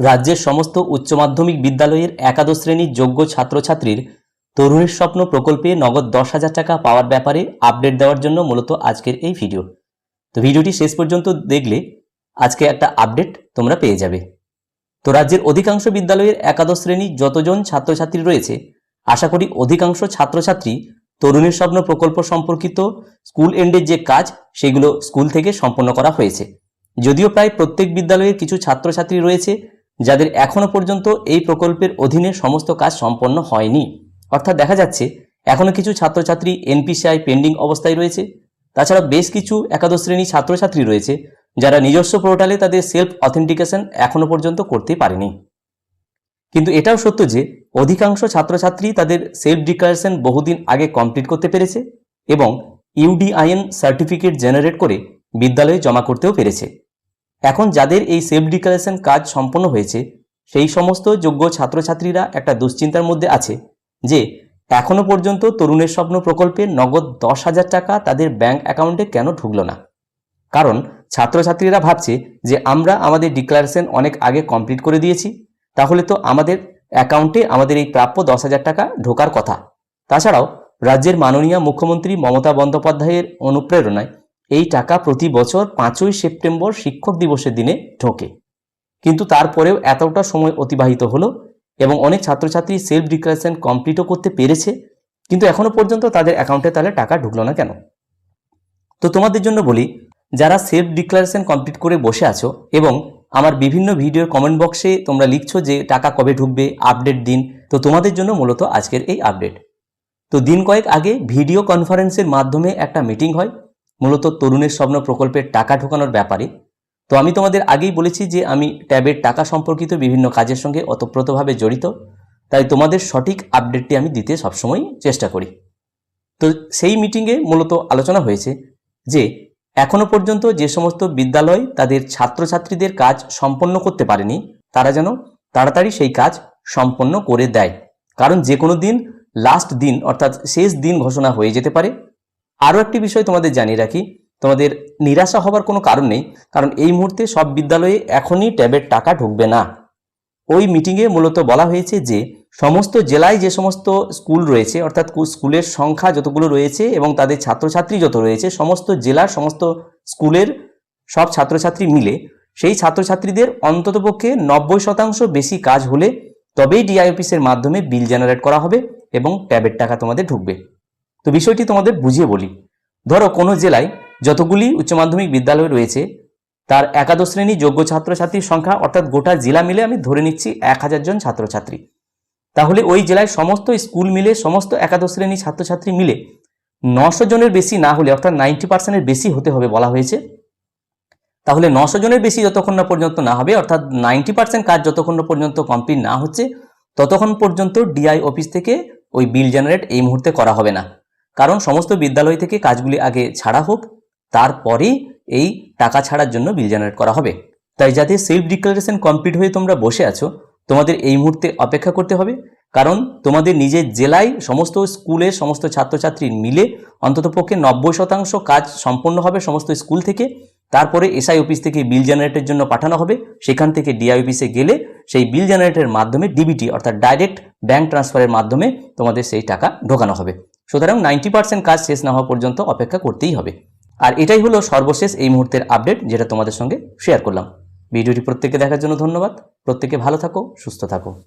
রাজ্যের সমস্ত উচ্চ মাধ্যমিক বিদ্যালয়ের একাদশ শ্রেণির যোগ্য ছাত্রছাত্রীর তরুণের স্বপ্ন প্রকল্পে নগদ দশ হাজার টাকা পাওয়ার ব্যাপারে আপডেট দেওয়ার জন্য মূলত আজকের এই ভিডিও। তো ভিডিওটি শেষ পর্যন্ত দেখলে আজকে একটা আপডেট তোমরা পেয়ে যাবে। তো রাজ্যের অধিকাংশ বিদ্যালয়ের একাদশ শ্রেণির যতজন ছাত্রছাত্রী রয়েছে, আশা করি অধিকাংশ ছাত্রছাত্রী তরুণের স্বপ্ন প্রকল্প সম্পর্কিত স্কুল এন্ডের যে কাজ, সেগুলো স্কুল থেকে সম্পন্ন করা হয়েছে। যদিও প্রায় প্রত্যেক বিদ্যালয়ের কিছু ছাত্রছাত্রী রয়েছে যাদের এখনও পর্যন্ত এই প্রকল্পের অধীনে সমস্ত কাজ সম্পন্ন হয়নি। অর্থাৎ দেখা যাচ্ছে, এখনও কিছু ছাত্রছাত্রী এনপিসিআই পেন্ডিং অবস্থায় রয়েছে। তাছাড়া বেশ কিছু একাদশ শ্রেণি ছাত্রছাত্রী রয়েছে, যারা নিজস্ব পোর্টালে তাদের সেলফ অথেন্টিকেশন এখনও পর্যন্ত করতে পারেনি। কিন্তু এটাও সত্য যে, অধিকাংশ ছাত্রছাত্রী তাদের সেলফ ডিক্লারেশন বহুদিন আগে কমপ্লিট করতে পেরেছে এবং ইউডিআইএন সার্টিফিকেট জেনারেট করে বিদ্যালয়ে জমা করতেও পেরেছে। এখন যাদের এই সেলফ ডিক্লারেশন কাজ সম্পন্ন হয়েছে, সেই সমস্ত যোগ্য ছাত্রছাত্রীরা একটা দুশ্চিন্তার মধ্যে আছে যে, এখনও পর্যন্ত তরুণের স্বপ্ন প্রকল্পে নগদ দশ হাজার টাকা তাদের ব্যাংক অ্যাকাউন্টে কেন ঢুকল না? কারণ ছাত্রছাত্রীরা ভাবছে যে, আমরা আমাদের ডিক্লারেশন অনেক আগে কমপ্লিট করে দিয়েছি, তাহলে তো আমাদের অ্যাকাউন্টে আমাদের এই প্রাপ্য দশ হাজার টাকা ঢোকার কথা। তাছাড়াও, রাজ্যের মাননীয় মুখ্যমন্ত্রী মমতা বন্দ্যোপাধ্যায়ের অনুপ্রেরণায় এই টাকা প্রতি বছর পাঁচই সেপ্টেম্বর শিক্ষক দিবসের দিনে ঢোকে। কিন্তু তারপরেও এতটা সময় অতিবাহিত হলো এবং অনেক ছাত্রছাত্রী সেলফ ডিক্লারেশন কমপ্লিটও করতে পেরেছে, কিন্তু এখনও পর্যন্ত তাদের অ্যাকাউন্টে তাহলে টাকা ঢুকলো না কেন? তো তোমাদের জন্য বলি, যারা সেলফ ডিক্লারেশন কমপ্লিট করে বসে আছো এবং আমার বিভিন্ন ভিডিওর কমেন্ট বক্সে তোমরা লিখছো যে টাকা কবে ঢুকবে আপডেট দিন, তো তোমাদের জন্য মূলত আজকের এই আপডেট তো দিন কয়েক আগে ভিডিও কনফারেন্সের মাধ্যমে একটা মিটিং হয় মূলত তরুণের স্বপ্ন প্রকল্পের টাকা ঢোকানোর ব্যাপারে। তো আমি তোমাদের আগেই বলেছি যে আমি ট্যাবের টাকা সম্পর্কিত বিভিন্ন কাজের সঙ্গে অতপ্রতভাবে জড়িত। তাই তোমাদের সঠিক আপডেটটি আমি দিতে সবসময় চেষ্টা করি। তো সেই মিটিংয়ে মূলত আলোচনা হয়েছে যে, এখনও পর্যন্ত যে সমস্ত বিদ্যালয় তাদের ছাত্রছাত্রীদের কাজ সম্পন্ন করতে পারেনি, তারা যেন তাড়াতাড়ি সেই কাজ সম্পন্ন করে দেয়। কারণ যে কোনো দিন লাস্ট দিন, অর্থাৎ শেষ দিন ঘোষণা হয়ে যেতে পারে। আরও একটি বিষয় তোমাদের জানিয়ে রাখি। তোমাদের নিরাশা হবার কোনো কারণ নেই, কারণ এই মুহূর্তে সব বিদ্যালয়ে এখনই ট্যাবের টাকা ঢুকবে না। ওই মিটিংয়ে মূলত বলা হয়েছে যে, সমস্ত জেলায় যে সমস্ত স্কুল রয়েছে, অর্থাৎ স্কুলের সংখ্যা যতগুলো রয়েছে এবং তাদের ছাত্রছাত্রী যত রয়েছে, সমস্ত জেলার সমস্ত স্কুলের সব ছাত্রছাত্রী মিলে, সেই ছাত্রছাত্রীদের অন্ততপক্ষে নব্বই শতাংশ বেশি কাজ হলে তবেই ডিআই অফিসের মাধ্যমে বিল জেনারেট করা হবে এবং ট্যাবের টাকা তোমাদের ঢুকবে। তো বিষয়টি তোমাদের বুঝিয়ে বলি। ধরো কোনো জেলায় যতগুলি উচ্চ মাধ্যমিক বিদ্যালয় রয়েছে, তার একাদশ শ্রেণি যোগ্য ছাত্রছাত্রীর সংখ্যা অর্থাৎ গোটা জেলা মিলে আমি ধরে নিচ্ছি এক হাজার জন ছাত্রছাত্রী। তাহলে ওই জেলায় সমস্ত স্কুল মিলে, সমস্ত একাদশ শ্রেণি ছাত্রছাত্রী মিলে নশো জনের বেশি না হলে, অর্থাৎ নাইনটি পার্সেন্টের বেশি হতে হবে বলা হয়েছে। তাহলে নশো জনের বেশি যতক্ষণ না পর্যন্ত না হবে, অর্থাৎ নাইনটি পার্সেন্ট কাজ যতক্ষণ না পর্যন্ত কমপ্লিট না হচ্ছে, ততক্ষণ পর্যন্ত ডিআই অফিস থেকে ওই বিল জেনারেট এই মুহূর্তে করা হবে না। কারণ সমস্ত বিদ্যালয় থেকে কাজগুলি আগে ছাড়া হোক, তারপরেই এই টাকা ছাড়ার জন্য বিল জেনারেট করা হবে। তাই যাতে সেলফ ডিক্লারেশন কমপ্লিট হয়ে তোমরা বসে আছো, তোমাদের এই মুহূর্তে অপেক্ষা করতে হবে। কারণ তোমাদের নিজের জেলায় সমস্ত স্কুলের সমস্ত ছাত্রছাত্রী মিলে অন্ততপক্ষে নব্বই শতাংশ কাজ সম্পন্ন হবে সমস্ত স্কুল থেকে। তারপরে এসআই অফিস থেকে বিল জেনারেটের জন্য পাঠানো হবে। সেখান থেকে ডিআই অফিসে গেলে সেই বিল জেনারেটের মাধ্যমে ডিবিটি অর্থাৎ ডাইরেক্ট ব্যাংক ট্রান্সফারের মাধ্যমে তোমাদের সেই টাকা ঢোকানো হবে। সুতরাং নাইনটি পার্সেন্ট কাজ শেষ না হওয়া পর্যন্ত অপেক্ষা করতেই হবে। আর এটাই হলো সর্বশেষ এই মুহূর্তের আপডেট যেটা তোমাদের সঙ্গে শেয়ার করলাম। ভিডিওটি প্রত্যেককে দেখার জন্য ধন্যবাদ। প্রত্যেকে ভালো থাকো, সুস্থ থাকো।